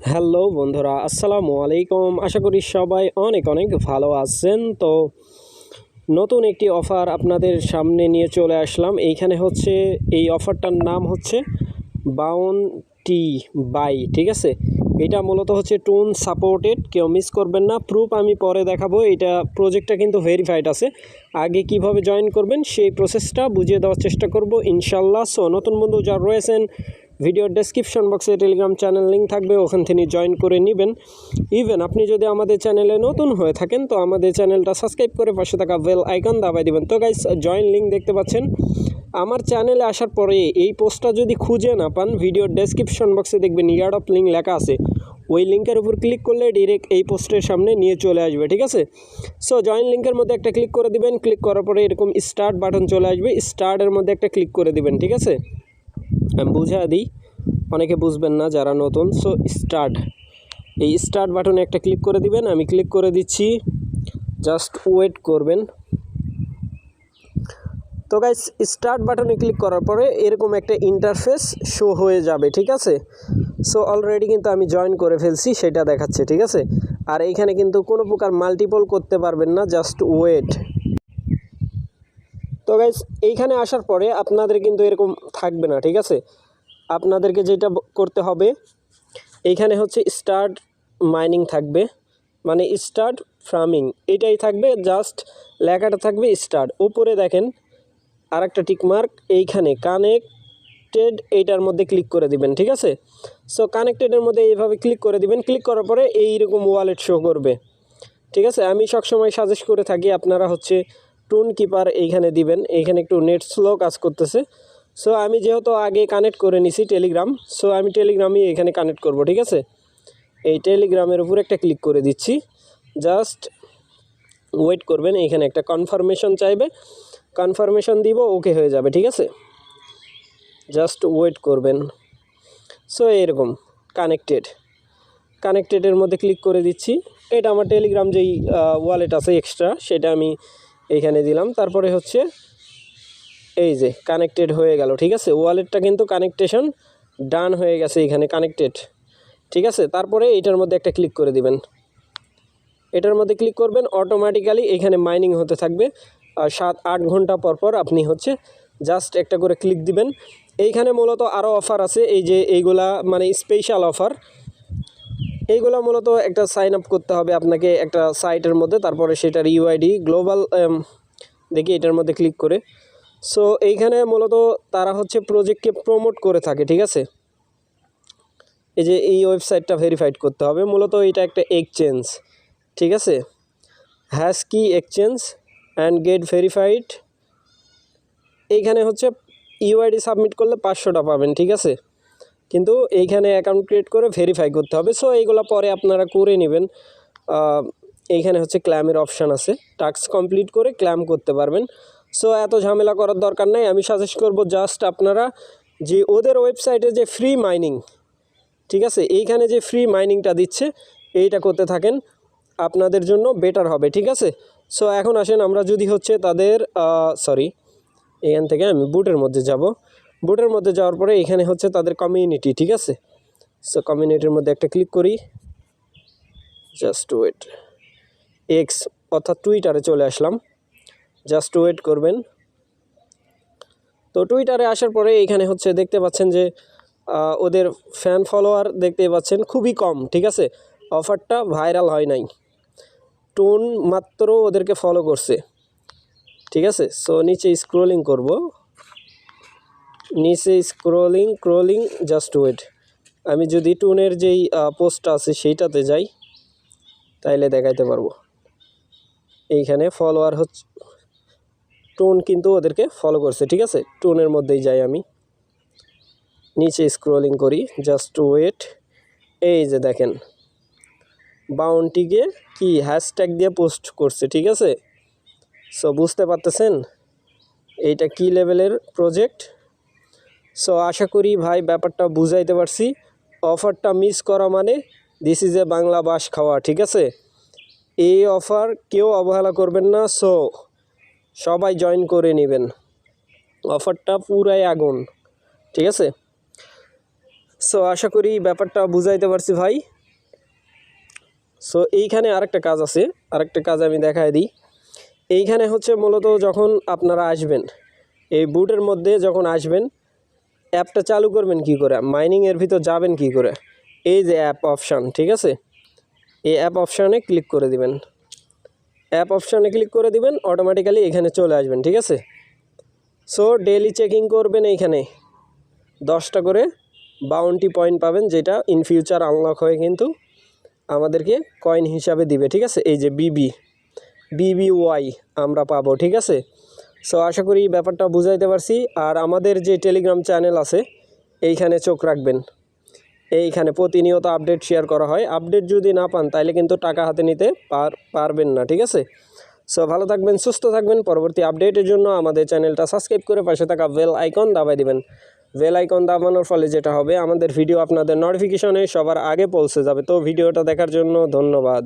Hello বন্ধুরা, আসসালামু আলাইকুম। আশা করি সবাই অনেক অনেক ভালো আছেন। তো নতুন একটি অফার আপনাদের সামনে নিয়ে চলে আসলাম। এইখানে হচ্ছে, এই অফারটার নাম হচ্ছে বাউন্টি বাই ঠিক আছে? এটা মূলত হচ্ছে টুন সাপোর্টেড, কেউ মিস করবেন না। প্রুফ আমি পরে দেখাবো। এটা প্রজেক্টটা কিন্তু ভেরিফাইড আছে। আগে কীভাবে জয়েন করবেন, সেই প্রসেসটা বুঝিয়ে দেওয়ার চেষ্টা করব ইনশাল্লাহ। সো নতুন বন্ধু যারা রয়েছেন ভিডিওর ডেসক্রিপশন বক্সে টেলিগ্রাম চ্যানেল লিঙ্ক থাকবে, ওখান থেকে জয়েন করে নেবেন। ইভেন আপনি যদি আমাদের চ্যানেলে নতুন হয়ে থাকেন, তো আমাদের চ্যানেলটা সাবস্ক্রাইব করে পাশে থাকা বেল আইকন দাবাই দিবেন। তো গাইস জয়েন লিঙ্ক দেখতে পাচ্ছেন। আমার চ্যানেলে আসার পরে এই পোস্টটা যদি খুঁজে না পান ভিডিওর ডেসক্রিপশন বক্সে দেখবেন ইয়ার্ড অফ লিঙ্ক লেখা আছে। ওই লিঙ্কের উপর ক্লিক করলে ডিরেক্ট এই পোস্টের সামনে নিয়ে চলে আসবে, ঠিক আছে? সো জয়েন লিঙ্কের মধ্যে একটা ক্লিক করে দিবেন। ক্লিক করার পরে এরকম স্টার্ট বাটন চলে আসবে। স্টার্টের মধ্যে একটা ক্লিক করে দিবেন, ঠিক আছে? আমি বুঝা দিই। অনেকে বুঝবেন না যারা নতুন। সো স্টার্ট এই স্টার্ট বাটনে একটা ক্লিক করে দিবেন। আমি ক্লিক করে দিচ্ছি। জাস্ট ওয়েট করবেন। তো গাইস স্টার্ট বাটনে ক্লিক করার পরে এরকম একটা ইন্টারফেস শো হয়ে যাবে, ঠিক আছে? সো অলরেডি কিন্তু আমি জয়েন করে ফেলছি, সেটা দেখাচ্ছে, ঠিক আছে? আর এইখানে কিন্তু কোনো প্রকার মাল্টিপল করতে পারবেন না জাস্ট ওয়েট তো গাইস এইখানে আসার পরে আপনাদের কিন্তু এরকম থাকবে না, ঠিক আছে? আপনাদেরকে যেটা করতে হবে, এইখানে হচ্ছে স্টার্ট মাইনিং থাকবে। মানে স্টার্ট ফার্মিং এটাই থাকবে জাস্ট লেখাটা থাকবে স্টার্ট উপরে দেখেন আর একটা টিকমার্ক এইখানে কানেক্টেড এইটার মধ্যে ক্লিক করে দিবেন, ঠিক আছে? সো কানেক্টেডের মধ্যে এইভাবে ক্লিক করে দিবেন ক্লিক করার পরে এইরকম ওয়ালেট শো করবে, ঠিক আছে? আমি সবসময় সাজেস্ট করে থাকি, আপনারা হচ্ছে টুন কিপার এইখানে দিবেন। এইখানে একটু নেট স্লো কাজ করতেছে। সো আমি যেহেতু আগে কানেক্ট করে নিছি টেলিগ্রাম সো আমি টেলিগ্রামই এখানে কানেক্ট করব, ঠিক আছে? এই টেলিগ্রামের উপর একটা ক্লিক করে দিচ্ছি। জাস্ট ওয়েট করবেন, এইখানে একটা কনফার্মেশন চাইবে। কনফার্মেশন দিব ওকে হয়ে যাবে, ঠিক আছে? জাস্ট ওয়েট করবেন। সো এরকম কানেক্টেড কানেক্টেডের মধ্যে ক্লিক করে দিচ্ছি। এটা আমার টেলিগ্রাম যেই ওয়ালেট আছে এক্সট্রা সেটা আমি এইখানে দিলাম। তারপরে হচ্ছে এই যে কানেক্টেড হয়ে গেল, ঠিক আছে? ওয়ালেটটা কিন্তু কানেকটেশন ডান হয়ে গেছে এখানে কানেক্টেড ঠিক আছে? তারপরে এটার মধ্যে একটা ক্লিক করে দিবেন। এটার মধ্যে ক্লিক করবেন অটোমেটিক্যালি এখানে মাইনিং হতে থাকবে। আর সাত, আট ঘণ্টা পর পর আপনি হচ্ছে জাস্ট একটা করে ক্লিক দিবেন। এইখানে মূলত আরও অফার আছে, এই যে এইগুলা মানে স্পেশাল অফার এইগুলো মূলত একটা সাইন আপ করতে হবে আপনাকে একটা সাইটের মধ্যে, তারপরে সেটার ইউআইডি গ্লোবাল দেখি এটার মধ্যে ক্লিক করে। সো এইখানে মূলত তারা হচ্ছে প্রজেক্টকে প্রমোট করে থাকে, ঠিক আছে? এই যে এই ওয়েবসাইটটা ভেরিফাইড করতে হবে, মূলত এটা একটা এক্সচেঞ্জ ঠিক আছে? হ্যাশ কি এক্সচেঞ্জ অ্যান্ড গেট ভেরিফাইড এইখানে হচ্ছে ইউআইডি সাবমিট করলে পাঁচশোটা পাবেন, ঠিক আছে? কিন্তু এইখানে অ্যাকাউন্ট ক্রিয়েট করে ভেরিফাই করতে হবে। সো এইগুলো পরে আপনারা করে নেবেন। এইখানে হচ্ছে ক্ল্যামের অপশান আছে। টাস্ক কমপ্লিট করে ক্ল্যাম করতে পারবেন। সো এত ঝামেলা করার দরকার নাই। আমি সাজেস্ট করব জাস্ট আপনারা যে ওদের ওয়েবসাইটে যে ফ্রি মাইনিং ঠিক আছে? এইখানে যে ফ্রি মাইনিংটা দিচ্ছে, এইটা করতে থাকেন। আপনাদের জন্য বেটার হবে, ঠিক আছে? সো এখন আসেন আমরা যদি হচ্ছে তাদের সরি এখান থেকে আমি বুটের মধ্যে যাব। বুটের মধ্যে যাওয়ার পরে এখানে হচ্ছে তাদের কমিউনিটি ঠিক আছে? সো কমিউনিটির মধ্যে একটা ক্লিক করি। জাস্ট ওয়েট এক্স অর্থাৎ টুইটারে চলে আসলাম। জাস্ট ওয়েট করবেন। তো টুইটারে আসার পরে এখানে হচ্ছে দেখতে পাচ্ছেন যে ওদের ফ্যান ফলোয়ার দেখতে পাচ্ছেন খুবই কম, ঠিক আছে? অফারটা ভাইরাল হয় নাই। টোন মাত্র ওদেরকে ফলো করছে। ঠিক আছে? সো নিচে স্ক্রোলিং করব। নিচে স্ক্রোলিং ক্রোলিং জাস্ট ওয়েট আমি যদি টুনের যেই পোস্টটা আছে সেইটাতে যাই, তাইলে দেখাইতে পারব। এইখানে ফলোয়ার হচ্ছে টোন কিন্তু ওদেরকে ফলো করছে, ঠিক আছে? টোনের মধ্যেই যাই আমি। নিচে স্ক্রোলিং করি জাস্ট ওয়েট এই যে দেখেন বাউন্টিকে কি হ্যাশট্যাগ দিয়ে পোস্ট করছে, ঠিক আছে? সো বুঝতে পারতেছেন? এইটা কি লেভেলের প্রজেক্ট সো আশা করি ভাই ব্যাপারটা বুঝাইতে পারছি। অফারটা মিস করা মানে দিস ইজ এ বাংলা বাস খাওয়া, ঠিক আছে? এই অফার কেউ অবহেলা করবেন না সো সবাই জয়েন করে নেবেন। অফারটা পুরাই আগুন, ঠিক আছে? সো আশা করি ব্যাপারটা বুঝাইতে পারছি ভাই। সো এইখানে আরেকটা কাজ আছে, আরেকটা কাজ আমি দেখায় দিই। এইখানে হচ্ছে মূলত যখন আপনারা আসবেন, এই বুটের মধ্যে যখন আসবেন অ্যাপটা চালু করবেন কি করে? মাইনিংয়ের ভিতর যাবেন কি করে? এই যে অ্যাপ অপশান, ঠিক আছে? এই অ্যাপ অপশানে ক্লিক করে দিবেন। অ্যাপ অপশানে ক্লিক করে দিবেন অটোমেটিক্যালি এখানে চলে আসবেন, ঠিক আছে? সো ডেলি চেকিং করবেন এইখানে। দশটা করে বাউন্টি পয়েন্ট পাবেন, যেটা ইন ফিউচার আনলক হয়ে কিন্তু আমাদেরকে কয়েন হিসাবে দিবে, ঠিক আছে? এই যে বিবি বিবিওয়াই আমরা পাবো, ঠিক আছে? সো আশা করি ব্যাপারটা বুঝাইতে পারছি। আর আমাদের যে টেলিগ্রাম চ্যানেল আছে, এইখানে চোখ রাখবেন। এইখানে প্রতিনিয়ত আপডেট শেয়ার করা হয়। আপডেট যদি না পান তাহলে কিন্তু টাকা হাতে নিতে পার পারবেন না, ঠিক আছে? সো ভালো থাকবেন, সুস্থ থাকবেন। পরবর্তী আপডেটের জন্য আমাদের চ্যানেলটা সাবস্ক্রাইব করে পাশে থাকা বেল আইকন দাবাই দিবেন। বেল আইকন দাবানোর ফলে যেটা হবে, আমাদের ভিডিও আপনাদের নোটিফিকেশনে সবার আগে পৌঁছে যাবে। তো ভিডিওটা দেখার জন্য ধন্যবাদ।